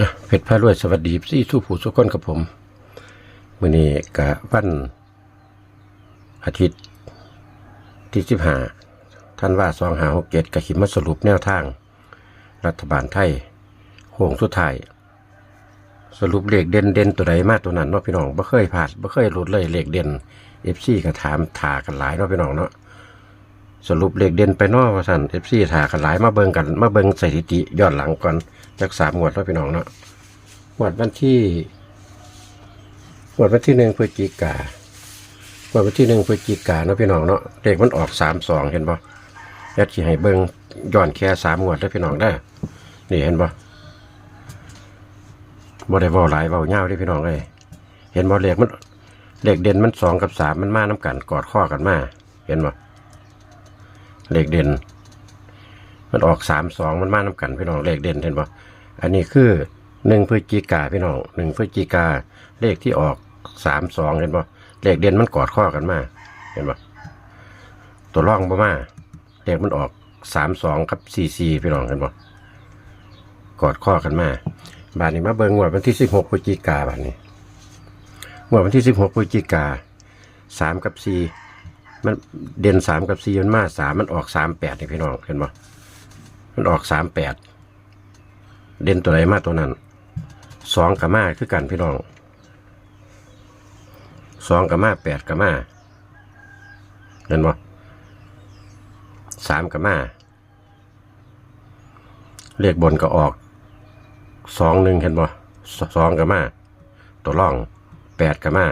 อะเพชรพารวยสวัสดีซี่สู้ผู้สุกคนกับผมมื่อนี้กะวันอาทิตย์ที่สิบห้าท่านว่าสองหาหกเจ็ดกะขิมาสรุปแนวทาง รัฐบาลไทยโค้งสุดท้าย สรุปเลขเด่นเด่นตัวใดมากตัวนั้นเนาะพี่น้องบ่เคยผ่านบ่เคยหลุดเลยเลขเด่นเอฟซีก็ถามถากันหลายเนาะพี่น้องเนาะ สรุปเลขเด่นไปนาะว่าสั่นเอฟซีถากันหลายมาเบิงกันมาเบิงสถิติย้อนหลังก่อนจากสามงวดเนาะพี่น้องเนาะงวดวันที่งวดวันที่หนึ่งพฤศจิกางวดวันที่หนึ่งพฤศจิกาเนาะพี่น้องเนาะเลขมันออกสามสองเห็นบ่แอดสิให้เบิงย้อนแค่สามงวดแล้วพี่น้องได้นี่เห็นบ่บ่ได้เว้าหลายเว้าเงาวเด้พี่น้องเอ้ยเห็นบ่เลขมันเลขเด่นมันสองกับสามมันมาน้กันกอดข้อกันมาเห็นบ่ เลขเด่น มันออกสามสองมันมาน้กันพี่น้องเลขเด่นเห็นบ่อันนี้คือหนึ่งพฤศจิกาพี่น้องหนึ่งพฤศจิกาเลขที่ออกสามสองเห็นบ่เลขเด่นมันกอดข้อกันมาเห็นบ่ตัวร่องบ่มาเลขมันออกสามสองกับสี่สี่พี่น้องเห็นบ่กอดข้อกันมาบาทนี้มาเบิ่งงวดวันที่สิบหกพฤศจิกาบาทนี้งวดวันที่สิบหกพฤศจิกาสามกับสี่ มันเด่นสามกับสี่มันมาสามมันออกสามแปดนี่พี่น้องเห็นบ่มันออกสามแปดเด่นตัวไหนมาตัวนั้นสองกับมาคือกันพี่น้องสองกับมาแปดกับมาเห็นบ่สามกับมาเลขบนก็ออกสองหนึ่งเห็นบ่สสองกับมาตัวร่องแปดกับมา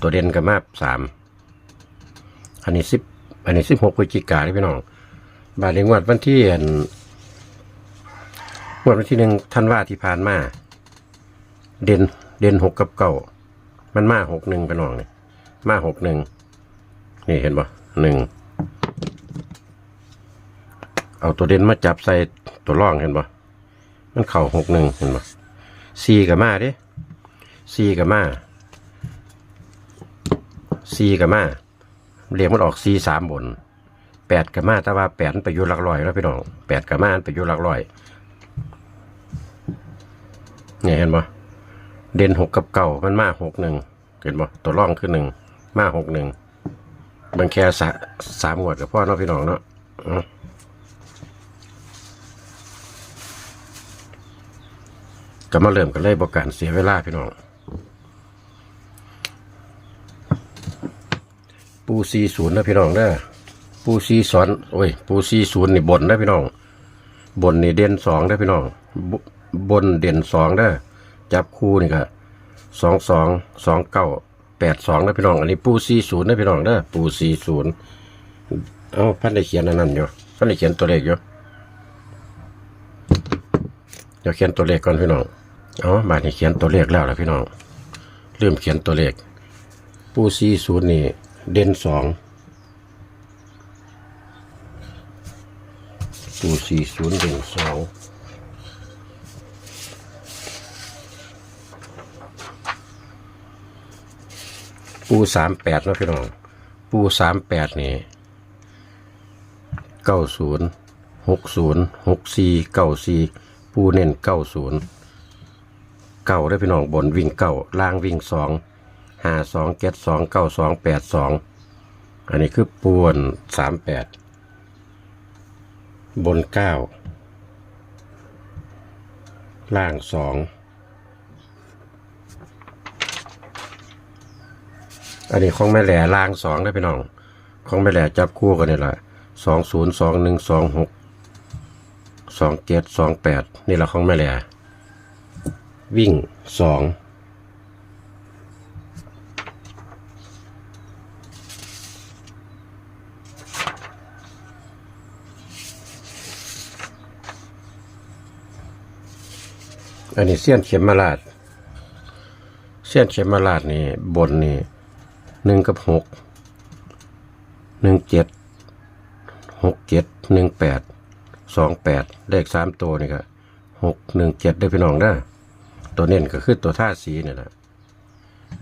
ตัวเด่นกับมาสาม อันนี้สิบอันนี้สิบหกพฤศจิกาพี่น้องบาทในงวดวันที่อันงวดวันที่หนึ่งท่านว่าที่ผ่านมา เด่นเด่นหกกับเก้ามันมาหกหนึ่งพี่น้องนี่มาหกหนึ่งนี่เห็นบ่หนึ่งเอาตัวเด่นมาจับใส่ตัวร่องเห็นบ่มันเข่าหกหนึ่งเห็นปะสี่กับมาด้สี่กับมาสี่กับมา เรียกมันออกสี่สามบนแปดกับมาแต่ว่าแปดไปอยู่หลักร้อยแล้วพี่น้องแปดกับมาไปอยู่หลักร้อยเนี่ยเห็นปะเด่นหกกับเก่ามันมาหกหนึ่งเห็นปะตัวร่องคือหนึ่งมาหกหนึ่งบางแค่สะสามวดกับพ่อเนาะพี่น้องเนาะก็มาเริ่มกันเลยบอกการเสียเวลาพี่น้อง ปูซีศูนย์นะพี่น้องเด้อปูซีสอนโอ้ย ปูซีศูนย์นี่บนนะพี่น้อง บนนี่เด่นสองนะพี่น้องบบนเด่นสองเด้อจับคู่นี่ก็สองสองสองเก้าแปดสองนะพี่น้อง อันนี้ปูซีศูนย์นะพี่น้องเด้อปูซีศูนย์เอาพันได้เขียนอันนั้นอยู่พันได้เขียนตัวเลขอยู่เดี๋ยวเขียนตัวเลขก่อนพี่น้องอ๋อบาทนี้เขียนตัวเลขแล้วล่ะพี่น้องเริ่มเขียนตัวเลขปูซีศูนย์นี่ เด่นสองปูซีศูนย์เด่นสองปูสามแปดนะพี่น้อง ปูสามแปดนี่เก้าศูนย์หกศูนย์หกสี่เก้าสี่ปูเน้นเก้าศูนย์เก้าได้พี่น้องบนวิ่งเก้าล่างวิ่งสอง ห้าสองเจ็ดสองเก้าสองแปดสองอันนี้คือปวนสามแปดบนเก้าล่างสองอันนี้ของแม่แหล่ล่างสองได้พี่น้อง ของแม่แหล่จับคู่กันนี่แหละสองศูนย์สองหนึ่งสองหกสองเจ็ดสองแปดนี่แหละของแม่แหล่วิ่งสอง อันนี้เสี้ยนเข็มมาลาดเสี้ยนเข็มมาลาดนี่บนนี่หนึ่งกับหกหนึ่งเจ็ดหกเจ็ดหนึ่งแปดสองแปดเลขสามตัวนี่ก็หกหนึ่งเจ็ดได้พี่น้องได้ตัวเน้นก็คือตัวท่าสีเนี่ยแหละ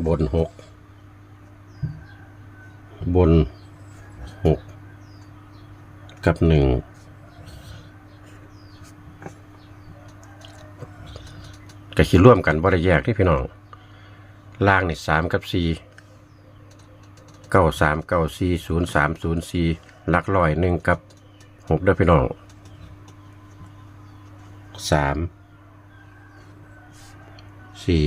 บนหกบนหกกับหนึ่ง ก็คิดร่วมกันบ่ได้แยกที่พี่น้อง ล่างนี่สามกับสี่เก้าสามเก้าสี่ศูนย์สามศูนย์สี่หลักร้อยหนึ่งกับหกเด้อพี่น้องสามสี่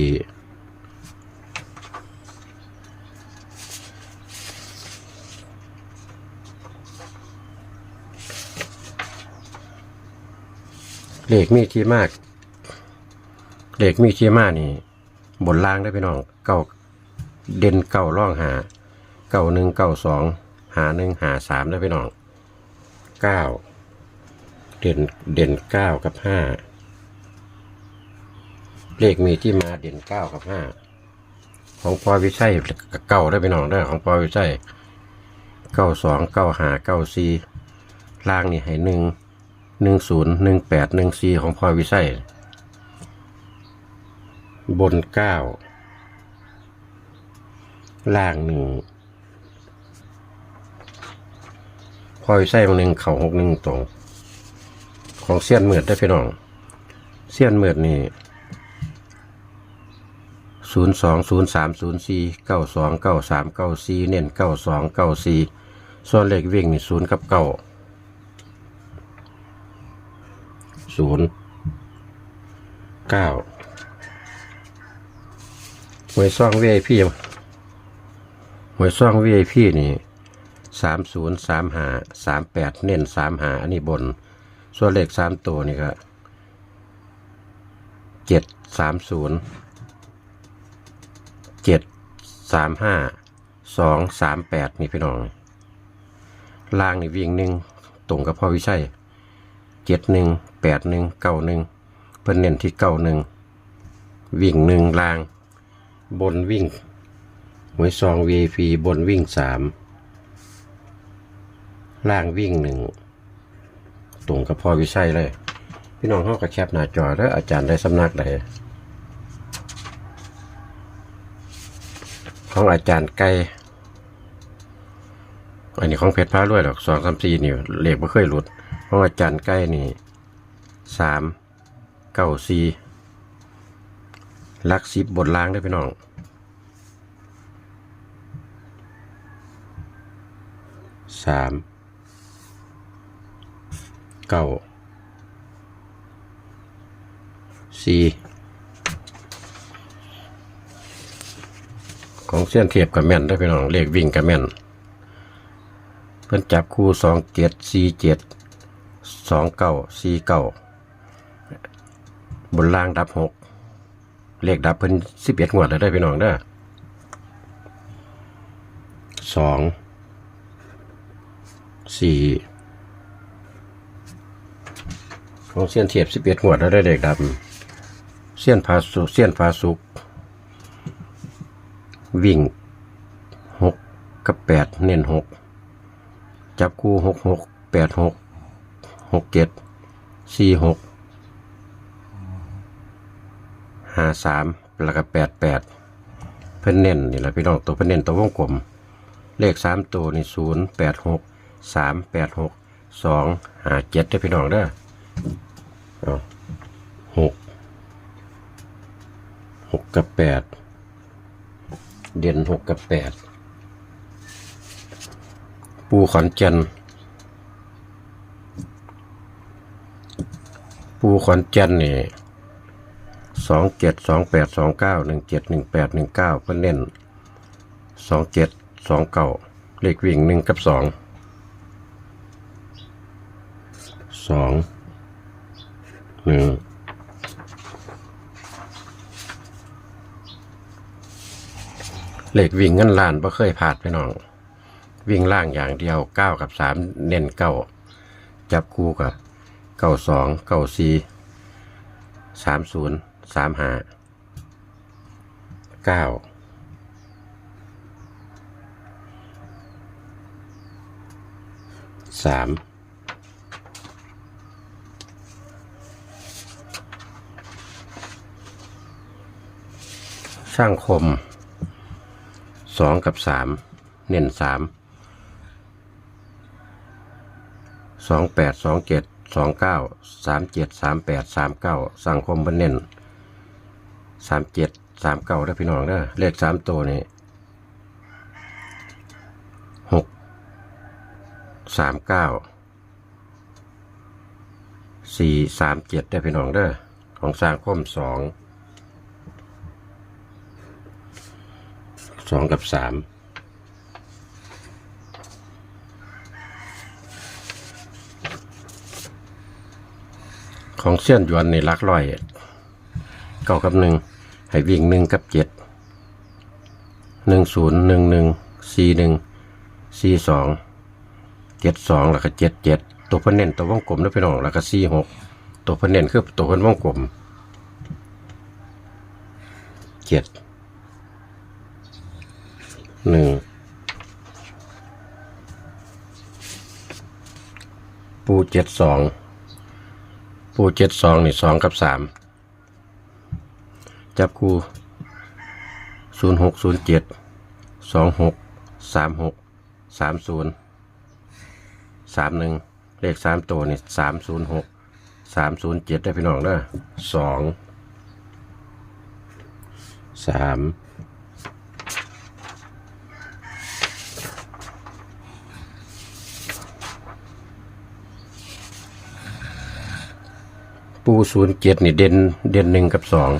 เลขมีที่มาก เลขมีที่มานี่บนล่างได้พี่น้องเก้าเด่นเก้าร่องหาเก้าหนึ่งเก้าสองหาหนึ่งหาสามได้พี่น้องเก้าเด่นเด่นเก้ากับห้าเลขมีที่มาเด่นเก้ากับห้าของพอวิชัยเก้าได้อพี่น้องได้ของพอวิชัยเก้าสองเก้าหาเก้าสี่ล่างนี่ให้หนึ่งหนึ่งศูนย์หนึ่งแปดหนึ่งสี่ของพอวิชัย บนเก้าล่างหนึ่งพอยใส่มาหนึ่งเข่าหกหนึ่งตรง ของเสี้ยนเมือดได้พี่น้องเสี้ยนเมือดนี่ศูนย์สองศูนย์สามศูนย์สี่เก้าสองเก้าสามเก้าสี่เน้นเก้าสองเก้าสี่ส่วนเลขวิ่งนี่ศูนย์กับเก้าศูนย์เก้า วยซ่อง VIP หวยซ่อง VIP นี่สามศูนย์สามหาสามแปดเน้นสามหาอันนี้บน ส่วนเลขสามตัวนี่ก็เจ็ดสามศูนย์เจ็ดสามห้าสองสามแปดนี่พี่น้อง ล่างนี่วิ่งหนึ่งตรงกับพ่อวิชัยเจ็ดหนึ่งแปดหนึ่งเก้าหนึ่งเพิ่นเน้นที่เก้าหนึ่งวิ่งหนึ่งล่าง บนวิ่งหวยซอง VIP บนวิ่งสามล่างวิ่งหนึ่งตรงกับพ่อวิชัยเลย พี่น้องเขาก็แคปหน้าจอแล้วอาจารย์ได้สำนักใดของอาจารย์ไก่อันนี้ของเพชรพระรวยหรอกสองสามสี่นี่เหลขไม่เคยหลุด ของอาจารย์ไก่นี่สามเก้าสี่ ลักซิบบนล่างได้พี่น้องสามเก้าสี่ของเส้นเทียบกับแม่นได้พี่น้องเลขวิ่งกับแม่น เพิ่อนจับคู่สองเจ็ดสี่เจ็ดสองเก้าสี่เก้าบนล่างดับหก เลขดับเพิ่นสิบเอ็ดงวดแล้วได้พี่น้องเด้อสองสี่ของเสี้ยนเทียบสิบเอ็ดงวดแล้วได้เลขดับเสี้ยนพาสุเสี้ยนพาสุกวิ่งหกกับแปดเน้นหกจับคู่หกหกแปดหกหกเจ็ดสี่หก ห้าสามแล้วก็แปดแปดเพิ่นเน้นนี่แหละพี่น้องตัวเพิ่นเน้นตัววงกลม เลขสามตัวนี่ศูนย์แปดหกสามแปดหกสองห้าเจ็ดได้พี่น้องเด้อหกหกกับแปดเด่นหกกับแปดปูขอนแก่นปูขอนแก่นนี่ สองเจ็ดสองแปดสองเก้าหนึ่งเจ็ดหนึ่งแปดหนึ่งเก้าเพื่อนเน้นสองเจ็ดสองเก้าเลขวิ่งหนึ่งกับสองสองหนึ่งเลขวิ่งเงินล้านบ่เคยผ่านไปน้อง วิ่งล่างอย่างเดียวเก้ากับสามเน้นเก้าจับคู่กับเก้าสองเก้าสี่สามศูนย์ สามห้าเก้าสามช่างคมสองกับสามเน้นสามสองแปดสองเจ็ดสองเก้าสามเจ็ดสามแปดสามเก้าสังคมบันเน้น สามเจ็ดสามเก้าได้อพี่น้องเด้อเลขสามตัวนี่หกสามเก้าสี่สามเจ็ดได้พี่น้องเด้อของสร้างคมสองสองกับสามของเส้นยวนในลักร้อยเก้ากับหนึ่ง ให้วิ่งหนึ่งกับเจ็ดหนึ่งศูนย์หนึ่งหนึ่งสี่หนึ่งสี่สองเจ็ดสองแล้วก็เจ็ดเจ็ดตัวพิ่นเน้นตัววงกลมนะพี่น้องแล้วก็สี่หกตัวพิ่นเน้นคือตัวพิ่นวงกลมเจ็ดหนึ่งปูเจ็ดสองปูเจ็ดสองนี่สองกับสาม จับคู่ศูนย์หกศูนย์เจ็ดสองหกสามหกสามศูนย์สามหนึ่งเลขสามตัวนี่สามศูนย์หกสามศูนย์เจ็ดได้พี่น้องเด้อสองสามปูศูนย์เจ็ดนี่เด่นเด่นหนึ่งกับสอง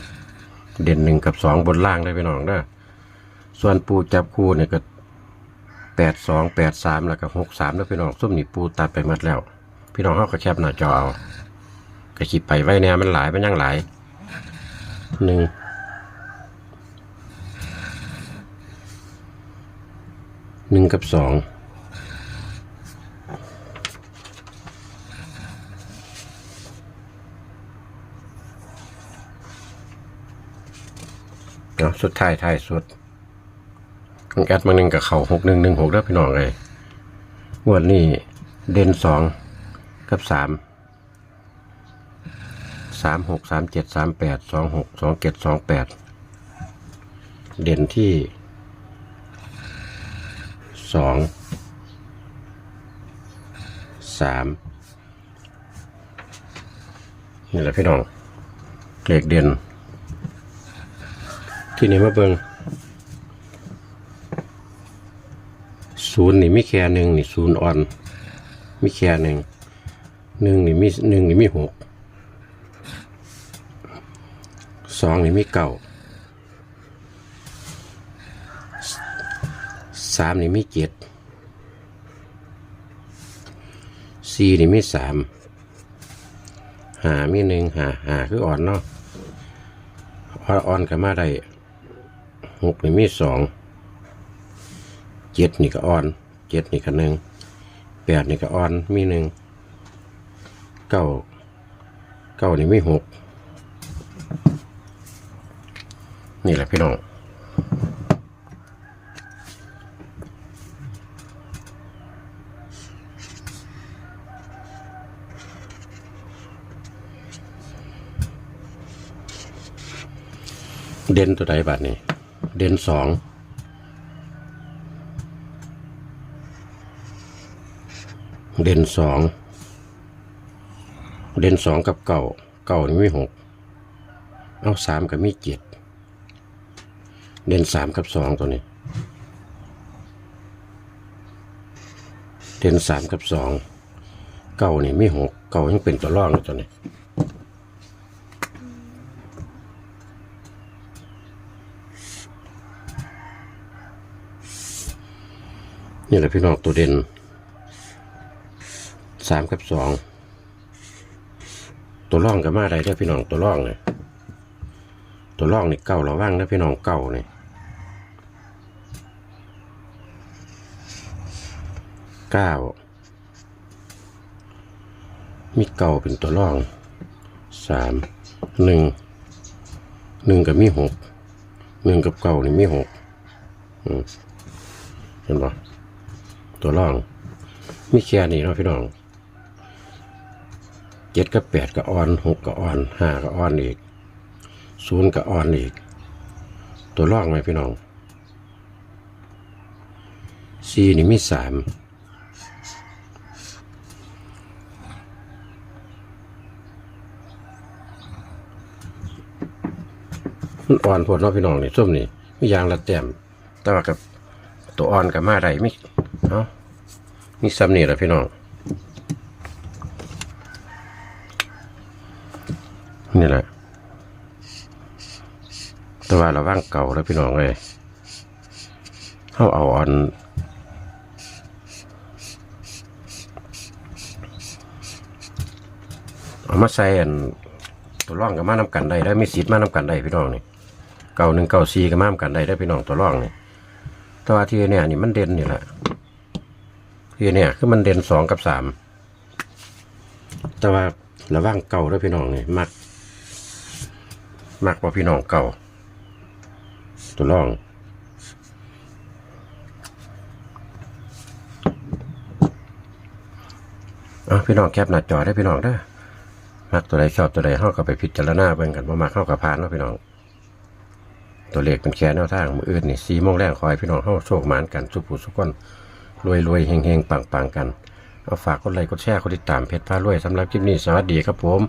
เด่นหนึ่งกับสองบนล่างได้พี่น้องเด้อส่วนปูจับคู่เนี่ยก็แปดสองแปดสามแล้วก็หกสามแล้วพี่น้องส้มนี่ปูตัดไปหมดแล้ว พี่น้องเขาก็แคบหน้าจอเอาก็ขีดไปไว้เนี่ยมันหลายมันยังหลายหนึ่งหนึ่งกับสอง เนาะสุดท้ายท้ายสุดของแอดมาหนึ่งกับเขาหกหนึ่งหนึ่งหกแล้วพี่น้องเลยงวดนี้เด่นสองกับสามสามหกสามเจ็ดสามแปดสองหกสองเจ็ดสองแปดเด่นที่สองสามนี่แหละพี่น้องเลขเด่น ที่นี่มาเบิงศูนย์นี่มีแค่หนึ่งนี่ศูนย์อ่อน มีแค่หนึ่งหนึ่งนี่มีหนึ่งนี่มีหกสองนี่มีเก้าสามนี่มีเจ็ดสี่นี่มีสามหามีหนึ่งหาหาคืออ่อนเนาะอ่อนกันมาได้ หกนี่มีสองเจ็ดนี่ก็อ่อนเจ็ดนี่ก็หนึ่งแปดนี่ก็อ่อนมีหนึ่งเก้าเก้านี่มีหกนี่แหละพี่น้องเด่นตัวใดบัดนี้ เด่นสองเด่นสองเด่นสองกับเก่าเก่านี่มีหกเอาสามกับมีเจ็ดเด่นสามกับสองตัวนี้ เด่นสามกับสองเก่านี่มีหกเก่ายังเป็นตัวร่องอยู่ตัวนี้ นี่แหละพี่น้องตัวเด่นสามกับสองตัวร่องกับมาได้ได้อพี่น้องตัวร่องเนี่ยตัวร่องนี่เก่าระว่างนะพี่น้องเก่าเนี่ยเก้ามีเก่าเป็นตัวร่องสามหนึ่งหนึ่งกับมีหกหนึ่งกับเก่านี่มีหกเห็นปะ ตัวร่องมีแค่นี้เนาะพี่น้องเจ็ดกับแปดก็อ่อนหกก็อ่อนห้าก็อ่อนอีกศูนย์ก็อ่อนอีก ตัวร่องไหมพี่น้องสี่นี่มีสามมันอ่อนโพดเนาะพี่น้องนี่ส้มนี่มียางละแต้มแต่ว่ากับตัวอ่อนกับมาได้มี เนาะมีซ้ำนี่แหละพี่น้อง นี่แหละ แต่ว่าระว่างเก่าแล้วพี่น้องเลยเขาเอาอ่อนเอามาใส่อันตัวร่องกับมาน้ำกันได้ได้ไม่สีดมาน้ำกันได้พี่น้องนี่เก่าหนึ่งเก่าซีกับมาน้ำกันได้ได้พี่น้องตัวร่องนี่แตัวาที่เนี่ยนี่มันเด่นนี่แหละ ที่เนี่ยคือมันเด่นสองกับสามแต่ว่าระว่างเก่าด้วยพี่น้องนี่มัก มักว่าพี่น้องเก่า ตัวร่องเอาพี่น้องแคปหน้าจอได้พี่น้องเด้อมักตัวใดชอบตัวใดเข้ากับไปพิจารณาเบิ่งกันว่ามาเข้ากับพานเนาะพี่น้อง ตัวเลขเป็นแค่แนวทางมืออื่นนี่สีโมงแรงคอยพี่น้องเข้าโชคหมานกันสุผู้สุกคน รวยรวยเฮงเฮงปังปังกัน เอาฝากกดไลค์กดแชร์กดติดตามเพจพารวยสำหรับคลิปนี้สวัสดีครับผม